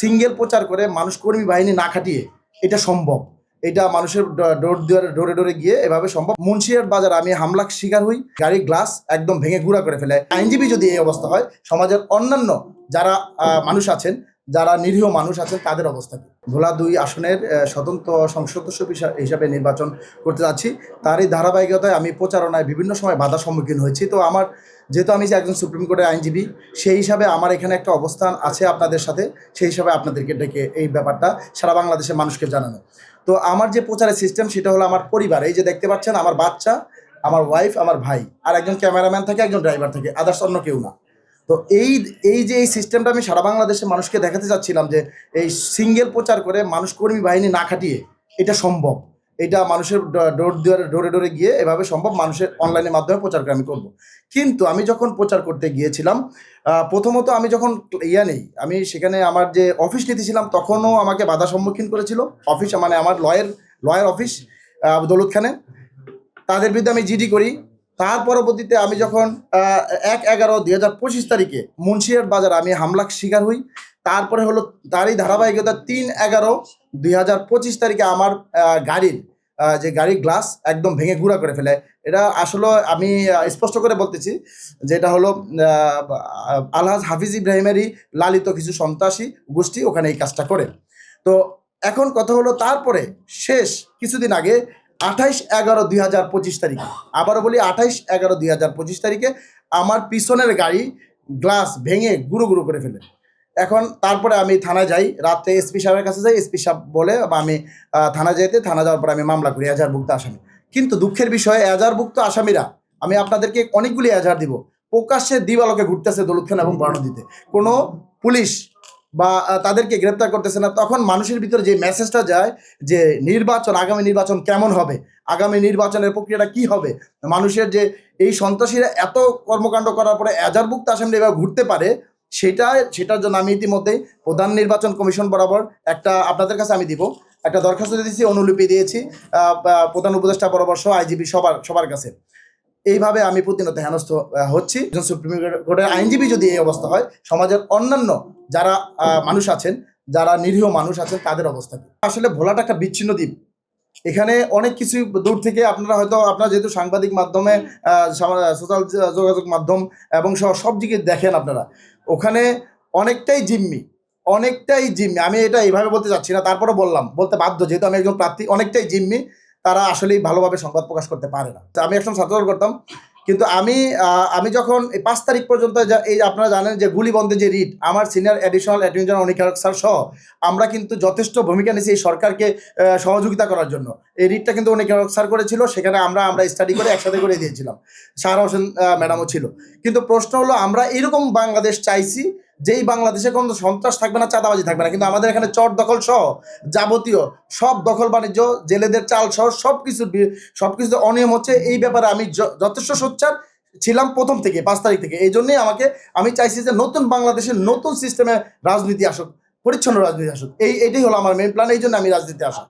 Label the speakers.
Speaker 1: Single প্রচার করে মানুষ কর্মী বাহিনী না খাটিয়ে এটা সম্ভব। এটা মানুষের ডোর দুয়ারে, ডোরে ডোরে গিয়ে এভাবে সম্ভব। মুন্সিয়ার বাজার আমি হামলার শিকার হই, গাড়ির গ্লাস একদম ভেঙে গুঁড়া করে ফেলে। আইনজীবী যদি এই অবস্থা হয়, সমাজের অন্যান্য যারা মানুষ আছেন যারা নিরীহ মানুষ আছেন তাদের অবস্থা কি? ভোলা দুই আসনের স্বতন্ত্র সংসদ হিসাবে নির্বাচন করতে যাচ্ছি। তারই ধারাবাহিকতায় আমি প্রচারণায় বিভিন্ন সময় বাধার সম্মুখীন হয়েছি। তো আমার, যেহেতু আমি যে একজন সুপ্রিম কোর্টের আইনজীবী, সেই হিসাবে আমার এখানে একটা অবস্থান আছে আপনাদের সাথে। সেই হিসাবে আপনাদেরকে ডেকে এই ব্যাপারটা সারা বাংলাদেশের মানুষকে জানানো। তো আমার যে প্রচারের সিস্টেম সেটা হলো আমার পরিবার। এই যে দেখতে পাচ্ছেন, আমার বাচ্চা, আমার ওয়াইফ আমার ভাই। আর একজন ক্যামেরাম্যান থাকে, একজন ড্রাইভার থাকে। আদার্স অন্য কেউ না। তো এই এই যে এই সিস্টেমটা আমি সারা বাংলাদেশের মানুষকে দেখাতে চাচ্ছিলাম যে এই সিঙ্গেল প্রচার করে মানুষ কর্মী বাহিনী না খাটিয়ে এটা সম্ভব। এটা মানুষের ডোর দুয়ারে, ডোরে ডোরে গিয়ে এভাবে সম্ভব মানুষের অনলাইনের মাধ্যমে প্রচার আমি করব। কিন্তু আমি যখন প্রচার করতে গিয়েছিলাম প্রথমত আমি যখন ইয়া নেই, আমি সেখানে আমার যে অফিস নিতেছিলাম তখনও আমাকে বাধা সম্মুখীন করেছিল। অফিস মানে আমার লয়ের লয়ের অফিস দৌলত খানে তাদের বিরুদ্ধে আমি জিডি করি। তার পরবর্তীতে আমি যখন এক এগারো দুই হাজার পঁচিশ তারিখে মুন্সিয়ার বাজার আমি হামলার শিকার হই তারপরে হলো তারই ধারাবাহিকতা তিন এগারো দুই হাজার পঁচিশ তারিখে আমার গাড়ির যে গাড়ির গ্লাস একদম ভেঙে গুঁড়া করে ফেলে। এটা আসলে আমি স্পষ্ট করে বলতেছি যেটা হলো আহ, আলহাজ হাফিজ ইব্রাহিমেরই লালিত কিছু সন্ত্রাসী গোষ্ঠী ওখানে এই কাজটা করে। তো এখন কথা হলো তারপরে শেষ কিছুদিন আগে আঠাইশ এগারো দুই হাজার পঁচিশ তারিখে। আবারও বলি, আঠাইশ এগারো দুই হাজার পঁচিশ তারিখে আমার পিছনের গাড়ি গ্লাস ভেঙে গুঁড়ো গুঁড়ো করে ফেলে। এখন তারপরে আমি থানায় যাই, রাতে এসপি সাহেবের কাছে যাই, এসপি সাহেব বলে, বা আমি থানা যেতে থানা যাওয়ার পরে আমি মামলা করি, এজাহারভুক্ত আসামি। কিন্তু দুঃখের বিষয়ে, এজাহারভুক্ত আসামিরা, আমি আপনাদেরকে অনেকগুলি এজাহার দিব। প্রকাশ্যে দিবালোকে ঘুরতেছে দৌলত খান এবং বর্ণদিতে কোনো পুলিশ বা তাদেরকে গ্রেপ্তার করতেছে না, তখন মানুষের ভিতরে যে মেসেজটা যায় যে নির্বাচন, আগামী নির্বাচন কেমন হবে? আগামী নির্বাচনের প্রক্রিয়াটা কি হবে? মানুষের যে এই সন্ত্রাসীরা এত কর্মকাণ্ড করার পরে এজারভুক্ত আসামি এবার ঘুরতে পারে সেটা সেটার জন্য আমি ইতিমধ্যেই প্রধান নির্বাচন কমিশন বরাবর একটা আপনাদের কাছে আমি দিব, একটা দরখাস্ত দিয়েছি, অনুলিপি দিয়েছি প্রধান উপদেষ্টা বরাবর সহ আইজিবি সবার সবার কাছে। এইভাবে আমি প্রতিনিয়ত হেনস্থ হচ্ছি। একজন সুপ্রিম কোর্টের আইনজীবী যদি এই অবস্থা হয়, সমাজের অন্যান্য যারা মানুষ আছেন, যারা নিরীহ মানুষ আছেন, তাদের অবস্থা? আসলে ভোলাটা একটা বিচ্ছিন্ন দ্বীপ। এখানে অনেক কিছু দূর থেকে আপনারা হয়তো, আপনারা যেহেতু সাংবাদিক মাধ্যমে সোশ্যাল যোগাযোগ মাধ্যম এবং সব দিকে দেখেন আপনারা, ওখানে অনেকটাই জিম্মি অনেকটাই জিম্মি। আমি এটা এইভাবে বলতে চাচ্ছি না তারপরে বললাম, বলতে বাধ্য, যেহেতু আমি একজন প্রার্থী, অনেকটাই জিম্মি। তারা আসলেই ভালোভাবে সংবাদ প্রকাশ করতে পারে না। তো আমি একজন ছাত্র করতাম। কিন্তু আমি আমি যখন এই পাঁচ তারিখ পর্যন্ত এই আপনারা জানেন যে গুলিবন্ধে যে রিট, আমার সিনিয়র অ্যাডিশনাল অ্যাটর্নি জেনারেল অনিকারক স্যার সহ, আমরা কিন্তু যথেষ্ট ভূমিকা নিয়েছি এই সরকারকে সহযোগিতা করার জন্য। এই রিটটা কিন্তু অনিকারক স্যার করেছিল, সেখানে আমরা আমরা স্টাডি করে একসাথে করে দিয়েছিলাম। সারা হোসেন ম্যাডামও ছিল। কিন্তু প্রশ্ন হলো, আমরা এরকম বাংলাদেশ চাইছি যেই বাংলাদেশে কোনো সন্ত্রাস থাকবে না, চাঁদাবাজি থাকবে না, কিন্তু আমাদের এখানে চট দখল সহ যাবতীয় সব দখল বাণিজ্য, জেলেদের চাল সহ সব কিছু সব কিছু অনিয়ম হচ্ছে। এই ব্যাপারে আমি যথেষ্ট সোচ্চার ছিলাম প্রথম থেকে, পাঁচ তারিখ থেকে। এই জন্যই আমাকে, আমি চাইছি যে নতুন বাংলাদেশের নতুন সিস্টেমে রাজনীতি আসুক, পরিচ্ছন্ন রাজনীতি আসুক। এই, এটাই হলো আমার মেন প্ল্যান এই জন্য আমি রাজনীতি আসা